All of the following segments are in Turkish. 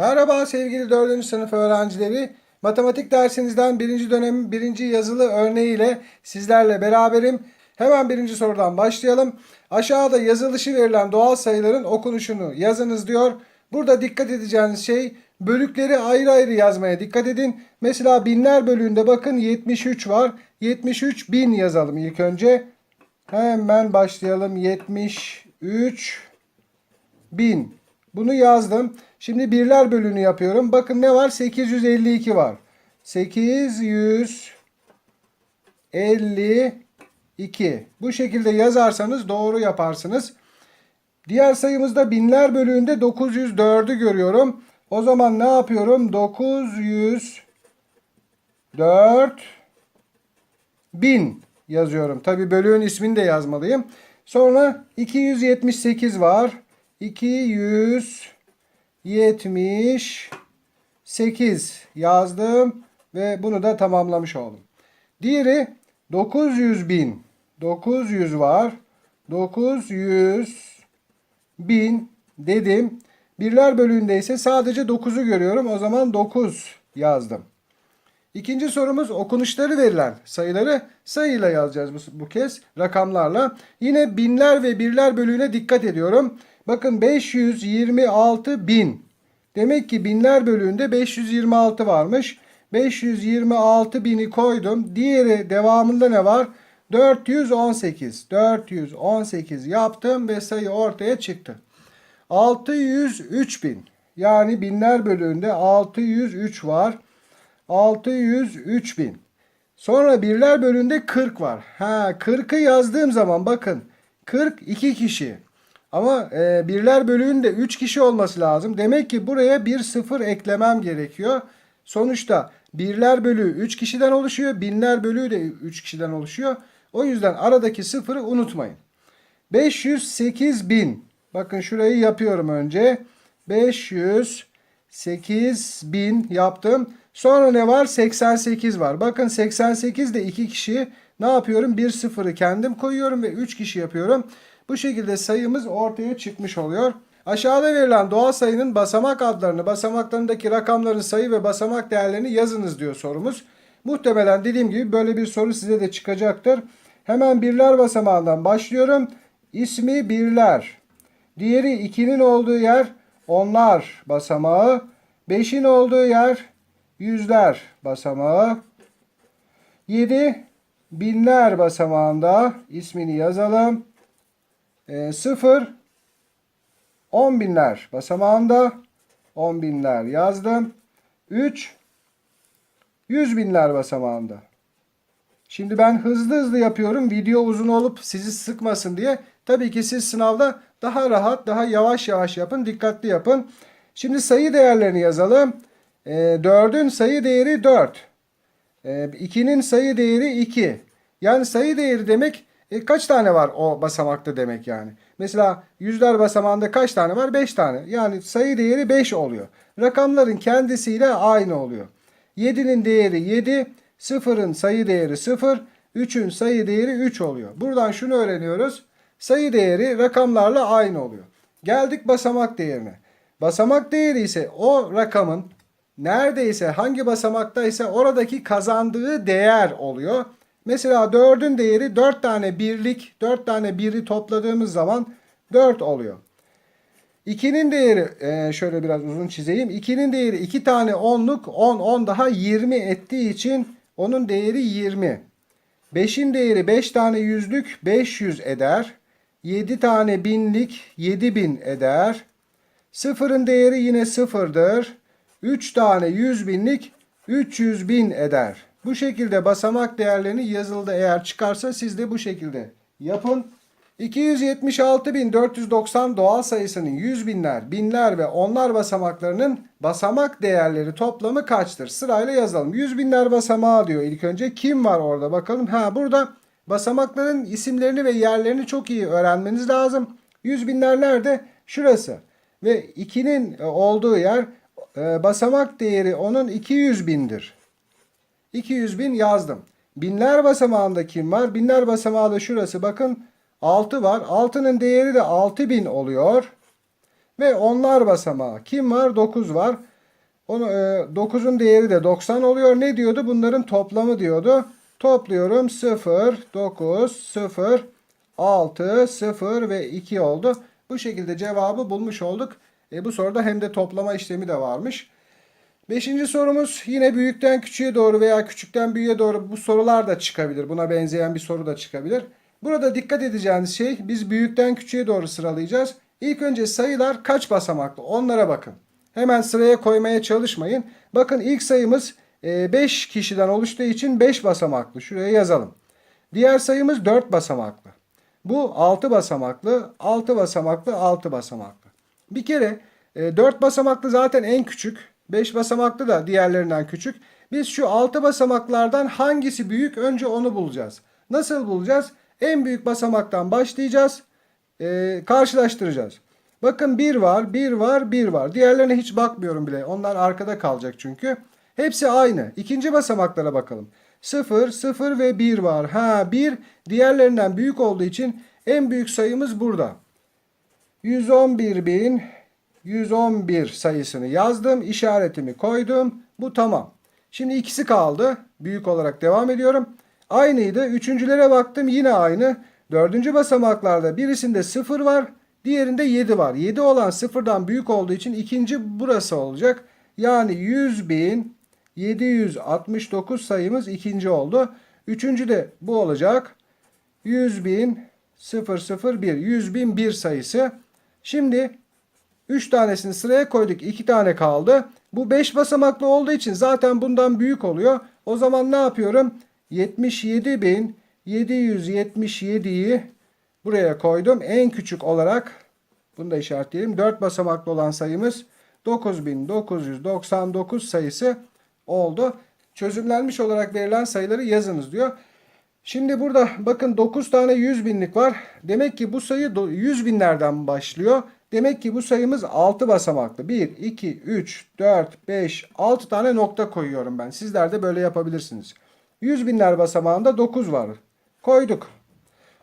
Merhaba sevgili 4. sınıf öğrencileri. Matematik dersinizden birinci dönemin birinci yazılı örneğiyle sizlerle beraberim. Hemen birinci sorudan başlayalım. Aşağıda yazılışı verilen doğal sayıların okunuşunu yazınız diyor. Burada dikkat edeceğiniz şey bölükleri ayrı ayrı yazmaya dikkat edin. Mesela binler bölüğünde bakın 73 var. 73 bin yazalım ilk önce. Hemen başlayalım. 73 bin. Bunu yazdım. Şimdi birler bölünü yapıyorum. Bakın ne var? 852 var. 852. Bu şekilde yazarsanız doğru yaparsınız. Diğer sayımızda binler bölüğünde 904'ü görüyorum. O zaman ne yapıyorum? 904 bin yazıyorum. Tabi bölüğün ismini de yazmalıyım. Sonra 278 var. 278 yazdım ve bunu da tamamlamış oldum. Diğeri 900 bin. 900 var. 900 bin dedim. Birler bölüğünde ise sadece 9'u görüyorum. O zaman 9 yazdım. İkinci sorumuz okunuşları verilen sayıları sayıyla yazacağız bu, bu kez rakamlarla. Yine binler ve birler bölüğüne dikkat ediyorum. Bakın 526 bin. Demek ki binler bölüğünde 526 varmış. 526 bini koydum. Diğeri devamında ne var? 418. 418 yaptım ve sayı ortaya çıktı. 603 bin. Yani binler bölüğünde 603 var. 603 bin. Sonra birler bölüğünde 40 var. Ha 40'ı yazdığım zaman bakın 42 kişi. Ama e, birler bölüğünde 3 kişi olması lazım. Demek ki buraya bir sıfır eklemem gerekiyor. Sonuçta birler bölüğü 3 kişiden oluşuyor. Binler bölüğü de 3 kişiden oluşuyor. O yüzden aradaki sıfırı unutmayın. 508 bin. Bakın şurayı yapıyorum önce. 508 bin yaptım. Sonra ne var? 88 var. Bakın 88 de 2 kişi. Ne yapıyorum? Bir sıfırı kendim koyuyorum ve 3 kişi yapıyorum. Bu şekilde sayımız ortaya çıkmış oluyor. Aşağıda verilen doğal sayının basamak adlarını, basamaklarındaki rakamların sayı ve basamak değerlerini yazınız diyor sorumuz. Muhtemelen dediğim gibi böyle bir soru size de çıkacaktır. Hemen birler basamağından başlıyorum. İsmi birler. Diğeri 2'nin olduğu yer onlar basamağı. 5'in olduğu yer yüzler basamağı. 7 binler basamağında ismini yazalım. E, 0 10 binler basamağında 10 binler yazdım. 3 100 binler basamağında. Şimdi ben hızlı hızlı yapıyorum. Video uzun olup sizi sıkmasın diye. Tabii ki siz sınavda daha rahat, daha yavaş yavaş yapın. Dikkatli yapın. Şimdi sayı değerlerini yazalım. E, 4'ün sayı değeri 4. E, 2'nin sayı değeri 2. Yani sayı değeri demek e, kaç tane var o basamakta demek yani. Mesela yüzler basamağında kaç tane var? 5 tane. Yani sayı değeri 5 oluyor. Rakamların kendisiyle aynı oluyor. 7'nin değeri 7, 0'ın sayı değeri 0, 3'ün sayı değeri 3 oluyor. Buradan şunu öğreniyoruz. Sayı değeri rakamlarla aynı oluyor. Geldik basamak değerine. Basamak değeri ise o rakamın neredeyse hangi basamakta ise oradaki kazandığı değer oluyor. Mesela 4'ün değeri 4 tane birlik, 4 tane biri topladığımız zaman 4 oluyor. 2'nin değeri e, şöyle biraz uzun çizeyim. 2'nin değeri 2 tane 10'luk 10 10 daha 20 ettiği için onun değeri 20. 5'in değeri 5 tane yüzlük 500 eder. 7 tane binlik 7000 eder. Sıfırın değeri yine sıfırdır. 3 tane 100 binlik 300 bin eder. Bu şekilde basamak değerlerini yazıldı eğer çıkarsa siz de bu şekilde yapın. 276.490 doğal sayısının 100 binler, binler ve onlar basamaklarının basamak değerleri toplamı kaçtır? Sırayla yazalım. 100 binler basamağı diyor ilk önce. Kim var orada bakalım. Ha burada basamakların isimlerini ve yerlerini çok iyi öğrenmeniz lazım. 100 binler nerede? Şurası. Ve 2'nin olduğu yer e, basamak değeri onun 200 bindir. 200 bin yazdım. Binler basamağında kim var? Binler basamağında şurası bakın 6 var. 6'nın değeri de 6000 oluyor. Ve onlar basamağı kim var? 9 var. Onu, e, 9'un değeri de 90 oluyor. Ne diyordu? Bunların toplamı diyordu. Topluyorum 0, 9, 0, 6, 0 ve 2 oldu. Bu şekilde cevabı bulmuş olduk. E, bu soruda hem de toplama işlemi de varmış. Beşinci sorumuz yine büyükten küçüğe doğru veya küçükten büyüğe doğru bu sorular da çıkabilir. Buna benzeyen bir soru da çıkabilir. Burada dikkat edeceğiniz şey biz büyükten küçüğe doğru sıralayacağız. İlk önce sayılar kaç basamaklı onlara bakın. Hemen sıraya koymaya çalışmayın. Bakın ilk sayımız 5 kişiden oluştuğu için 5 basamaklı. Şuraya yazalım. Diğer sayımız 4 basamaklı. Bu 6 basamaklı, 6 basamaklı, 6 basamaklı. Bir kere 4 basamaklı zaten en küçük. 5 basamaklı da diğerlerinden küçük. Biz şu 6 basamaklardan hangisi büyük önce onu bulacağız. Nasıl bulacağız? En büyük basamaktan başlayacağız. Ee, karşılaştıracağız. Bakın 1 var, 1 var, 1 var. Diğerlerine hiç bakmıyorum bile. Onlar arkada kalacak çünkü. Hepsi aynı. İkinci basamaklara bakalım. 0, 0 ve 1 var. Ha 1 diğerlerinden büyük olduğu için en büyük sayımız burada. 111.111 sayısını yazdım. işaretimi koydum. Bu tamam. Şimdi ikisi kaldı. Büyük olarak devam ediyorum. Aynıydı. Üçüncülere baktım yine aynı. Dördüncü basamaklarda birisinde 0 var. Diğerinde 7 var. 7 olan sıfırdan büyük olduğu için ikinci burası olacak. Yani 100.769 sayımız ikinci oldu. Üçüncü de bu olacak. 100.001 100.001 sayısı. Şimdi 3 tanesini sıraya koyduk. 2 tane kaldı. Bu 5 basamaklı olduğu için zaten bundan büyük oluyor. O zaman ne yapıyorum? 77.777'yi buraya koydum. En küçük olarak bunu da işaretleyelim. 4 basamaklı olan sayımız 9999 sayısı oldu. Çözümlenmiş olarak verilen sayıları yazınız diyor. Şimdi burada bakın 9 tane 100 binlik var. Demek ki bu sayı 100 binlerden başlıyor. Demek ki bu sayımız 6 basamaklı. 1, 2, 3, 4, 5, 6 tane nokta koyuyorum ben. Sizler de böyle yapabilirsiniz. 100 binler basamağında 9 var. Koyduk.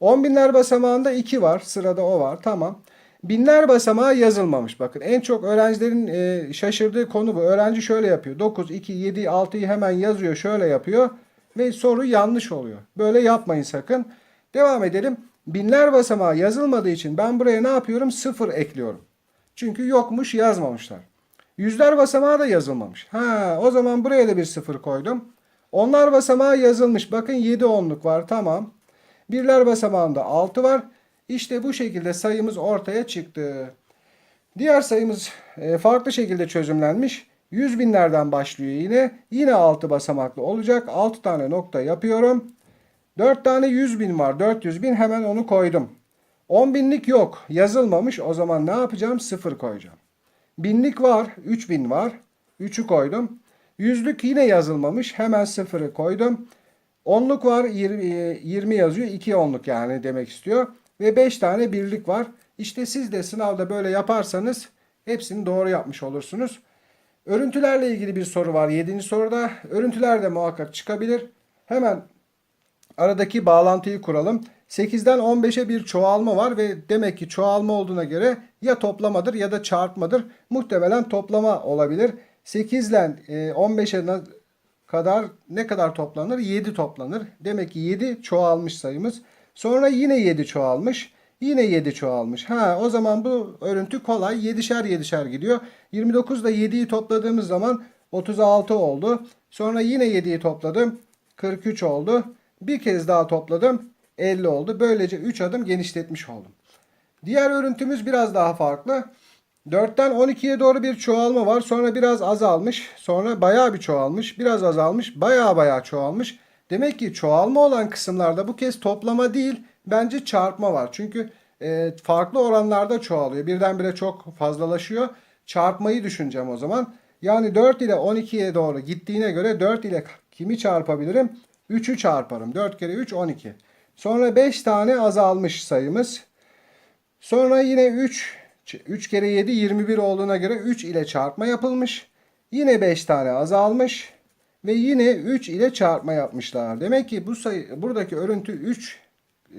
10 binler basamağında 2 var. Sırada o var. Tamam. Binler basamağı yazılmamış. Bakın en çok öğrencilerin e, şaşırdığı konu bu. Öğrenci şöyle yapıyor. 9, 2, 7, 6'yı hemen yazıyor. Şöyle yapıyor. Ve soru yanlış oluyor. Böyle yapmayın sakın. Devam edelim. Binler basamağı yazılmadığı için ben buraya ne yapıyorum? 0 ekliyorum. Çünkü yokmuş yazmamışlar. Yüzler basamağı da yazılmamış. Ha, o zaman buraya da bir 0 koydum. Onlar basamağı yazılmış. Bakın 7 onluk var. Tamam. Birler basamağında 6 var. İşte bu şekilde sayımız ortaya çıktı. Diğer sayımız e, farklı şekilde çözümlenmiş. 100 binlerden başlıyor yine. Yine 6 basamaklı olacak. 6 tane nokta yapıyorum. 4 tane 100 bin var. 400 bin hemen onu koydum. 10 binlik yok. Yazılmamış. O zaman ne yapacağım? 0 koyacağım. Binlik var. 3000 var. 3'ü koydum. Yüzlük yine yazılmamış. Hemen 0'ı koydum. Onluk var. 20, 20 yazıyor. 2 onluk yani demek istiyor. Ve 5 tane birlik var. İşte siz de sınavda böyle yaparsanız hepsini doğru yapmış olursunuz. Örüntülerle ilgili bir soru var 7. soruda. Örüntüler de muhakkak çıkabilir. Hemen aradaki bağlantıyı kuralım. 8'den 15'e bir çoğalma var ve demek ki çoğalma olduğuna göre ya toplamadır ya da çarpmadır. Muhtemelen toplama olabilir. 8 ile 15'e kadar ne kadar toplanır? 7 toplanır. Demek ki 7 çoğalmış sayımız. Sonra yine 7 çoğalmış. Yine 7 çoğalmış. Ha o zaman bu örüntü kolay. 7'şer 7'şer gidiyor. 29 ile 7'yi topladığımız zaman 36 oldu. Sonra yine 7'yi topladım. 43 oldu. Bir kez daha topladım. 50 oldu. Böylece 3 adım genişletmiş oldum. Diğer örüntümüz biraz daha farklı. 4'ten 12'ye doğru bir çoğalma var. Sonra biraz azalmış. Sonra bayağı bir çoğalmış. Biraz azalmış. Bayağı bayağı çoğalmış. Demek ki çoğalma olan kısımlarda bu kez toplama değil bence çarpma var. Çünkü e, farklı oranlarda çoğalıyor. Birdenbire çok fazlalaşıyor. Çarpmayı düşüneceğim o zaman. Yani 4 ile 12'ye doğru gittiğine göre 4 ile kimi çarpabilirim? 3'ü çarparım. 4 kere 3 12. Sonra 5 tane azalmış sayımız. Sonra yine 3 3 kere 7 21 olduğuna göre 3 ile çarpma yapılmış. Yine 5 tane azalmış ve yine 3 ile çarpma yapmışlar. Demek ki bu sayı buradaki örüntü 3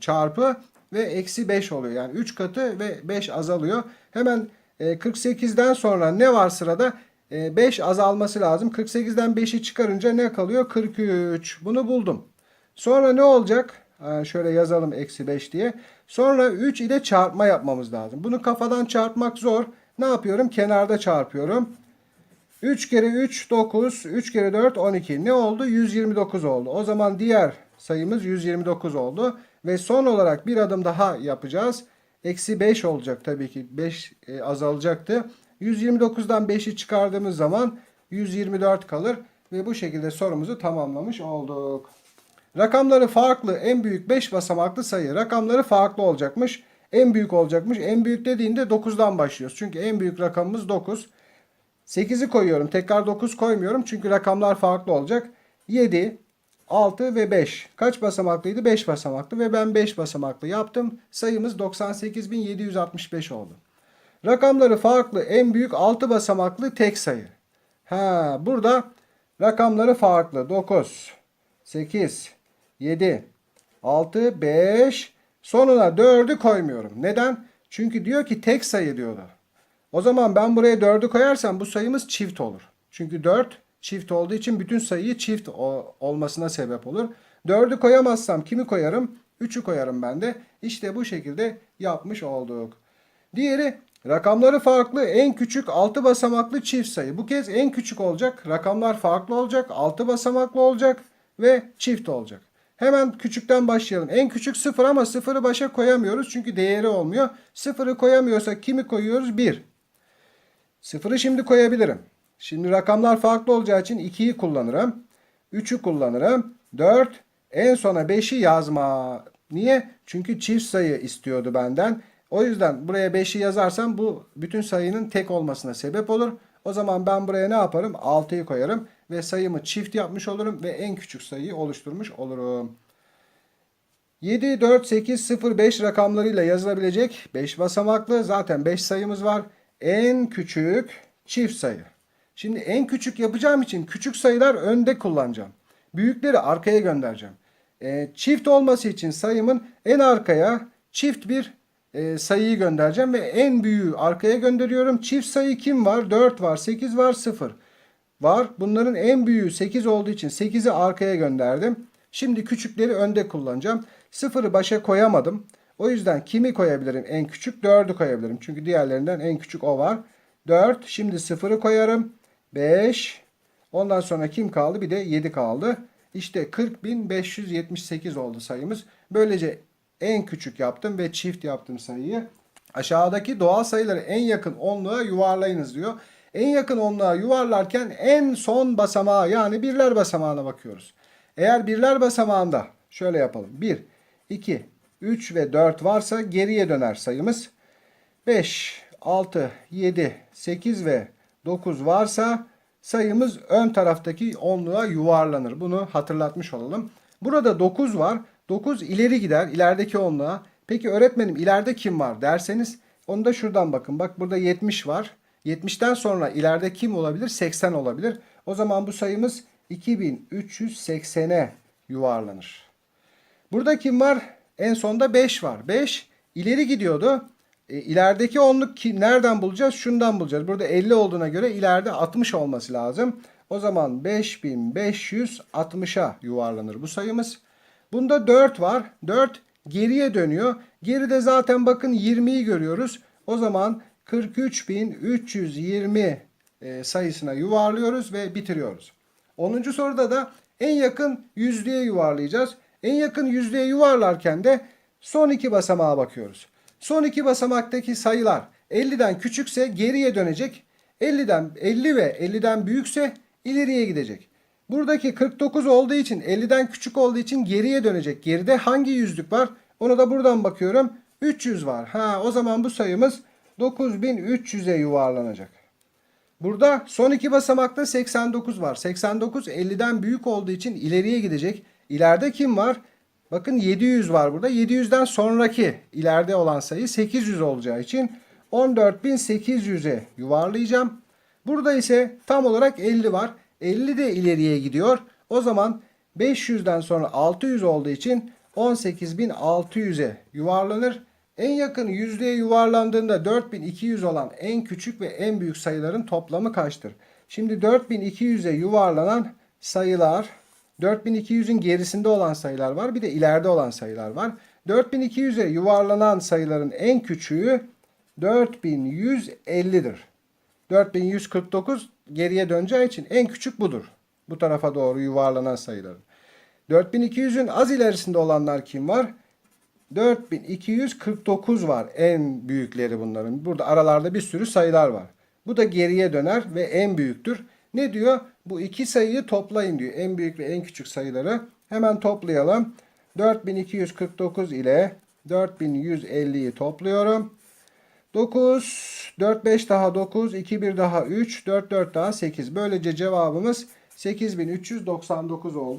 çarpı ve eksi 5 oluyor. Yani 3 katı ve 5 azalıyor. Hemen 48'den sonra ne var sırada? 5 azalması lazım. 48'den 5'i çıkarınca ne kalıyor? 43. Bunu buldum. Sonra ne olacak? Ha, şöyle yazalım eksi 5 diye. Sonra 3 ile çarpma yapmamız lazım. Bunu kafadan çarpmak zor. Ne yapıyorum? Kenarda çarpıyorum. 3 kere 3 9, 3 kere 4 12. Ne oldu? 129 oldu. O zaman diğer sayımız 129 oldu. Ve son olarak bir adım daha yapacağız. Eksi 5 olacak tabii ki. 5 e, azalacaktı. 129'dan 5'i çıkardığımız zaman 124 kalır. Ve bu şekilde sorumuzu tamamlamış olduk. Rakamları farklı en büyük 5 basamaklı sayı. Rakamları farklı olacakmış. En büyük olacakmış. En büyük dediğinde 9'dan başlıyoruz. Çünkü en büyük rakamımız 9. 8'i koyuyorum. Tekrar 9 koymuyorum. Çünkü rakamlar farklı olacak. 7, 6 ve 5. Kaç basamaklıydı? 5 basamaklı ve ben 5 basamaklı yaptım. Sayımız 98.765 oldu. Rakamları farklı en büyük 6 basamaklı tek sayı. Ha, burada rakamları farklı. 9, 8, 7, 6, 5. Sonuna 4'ü koymuyorum. Neden? Çünkü diyor ki tek sayı diyordu. O zaman ben buraya 4'ü koyarsam bu sayımız çift olur. Çünkü 4 çift olduğu için bütün sayıyı çift olmasına sebep olur. 4'ü koyamazsam kimi koyarım? 3'ü koyarım ben de. İşte bu şekilde yapmış olduk. Diğeri rakamları farklı en küçük 6 basamaklı çift sayı. Bu kez en küçük olacak. Rakamlar farklı olacak. 6 basamaklı olacak ve çift olacak. Hemen küçükten başlayalım. En küçük 0 ama 0'ı başa koyamıyoruz çünkü değeri olmuyor. 0'ı koyamıyorsak kimi koyuyoruz? 1. Sıfırı şimdi koyabilirim. Şimdi rakamlar farklı olacağı için 2'yi kullanırım. 3'ü kullanırım. 4. En sona 5'i yazma. Niye? Çünkü çift sayı istiyordu benden. O yüzden buraya 5'i yazarsam bu bütün sayının tek olmasına sebep olur. O zaman ben buraya ne yaparım? 6'yı koyarım ve sayımı çift yapmış olurum ve en küçük sayıyı oluşturmuş olurum. 7, 4, 8, 0, 5 rakamlarıyla yazılabilecek 5 basamaklı zaten 5 sayımız var. En küçük çift sayı. Şimdi en küçük yapacağım için küçük sayılar önde kullanacağım. Büyükleri arkaya göndereceğim. Ee, çift olması için sayımın en arkaya çift bir e, sayıyı göndereceğim ve en büyüğü arkaya gönderiyorum. Çift sayı kim var? 4 var, 8 var, 0 var. Bunların en büyüğü 8 olduğu için 8'i arkaya gönderdim. Şimdi küçükleri önde kullanacağım. 0'ı başa koyamadım. O yüzden kimi koyabilirim en küçük? 4'ü koyabilirim. Çünkü diğerlerinden en küçük o var. 4. Şimdi 0'ı koyarım. 5. Ondan sonra kim kaldı? Bir de 7 kaldı. İşte 40.578 oldu sayımız. Böylece en küçük yaptım ve çift yaptım sayıyı. Aşağıdaki doğal sayıları en yakın onluğa yuvarlayınız diyor. En yakın onluğa yuvarlarken en son basamağa yani birler basamağına bakıyoruz. Eğer birler basamağında şöyle yapalım. 1, 2, 3 ve 4 varsa geriye döner sayımız. 5, 6, 7, 8 ve 9 varsa sayımız ön taraftaki onluğa yuvarlanır. Bunu hatırlatmış olalım. Burada 9 var. 9 ileri gider ilerideki onluğa. Peki öğretmenim ileride kim var derseniz onu da şuradan bakın. Bak burada 70 var. 70'ten sonra ileride kim olabilir? 80 olabilir. O zaman bu sayımız 2380'e yuvarlanır. Burada kim var? En sonda 5 var. 5 ileri gidiyordu. E, ilerideki onluk ki, nereden bulacağız? Şundan bulacağız. Burada 50 olduğuna göre ileride 60 olması lazım. O zaman 5560'a yuvarlanır bu sayımız. Bunda 4 var. 4 geriye dönüyor. Geride zaten bakın 20'yi görüyoruz. O zaman 43.320 e, sayısına yuvarlıyoruz ve bitiriyoruz. 10. soruda da en yakın yüzlüğe yuvarlayacağız. En yakın yüzlüğe yuvarlarken de son iki basamağa bakıyoruz. Son iki basamaktaki sayılar 50'den küçükse geriye dönecek. 50'den 50 ve 50'den büyükse ileriye gidecek. Buradaki 49 olduğu için 50'den küçük olduğu için geriye dönecek. Geride hangi yüzlük var? Onu da buradan bakıyorum. 300 var. Ha o zaman bu sayımız 9300'e yuvarlanacak. Burada son iki basamakta 89 var. 89 50'den büyük olduğu için ileriye gidecek. İleride kim var? Bakın 700 var burada. 700'den sonraki ileride olan sayı 800 olacağı için 14.800'e yuvarlayacağım. Burada ise tam olarak 50 var. 50 de ileriye gidiyor. O zaman 500'den sonra 600 olduğu için 18.600'e yuvarlanır. En yakın yüzdeye yuvarlandığında 4200 olan en küçük ve en büyük sayıların toplamı kaçtır? Şimdi 4200'e yuvarlanan sayılar 4200'ün gerisinde olan sayılar var. Bir de ileride olan sayılar var. 4200'e yuvarlanan sayıların en küçüğü 4150'dir. 4149 geriye döneceği için en küçük budur. Bu tarafa doğru yuvarlanan sayıların. 4200'ün az ilerisinde olanlar kim var? 4249 var en büyükleri bunların. Burada aralarda bir sürü sayılar var. Bu da geriye döner ve en büyüktür. Ne diyor? Bu iki sayıyı toplayın diyor. En büyük ve en küçük sayıları. Hemen toplayalım. 4249 ile 4150'yi topluyorum. 9, 4, 5 daha 9, 2, 1 daha 3, 4, 4 daha 8. Böylece cevabımız 8399 oldu.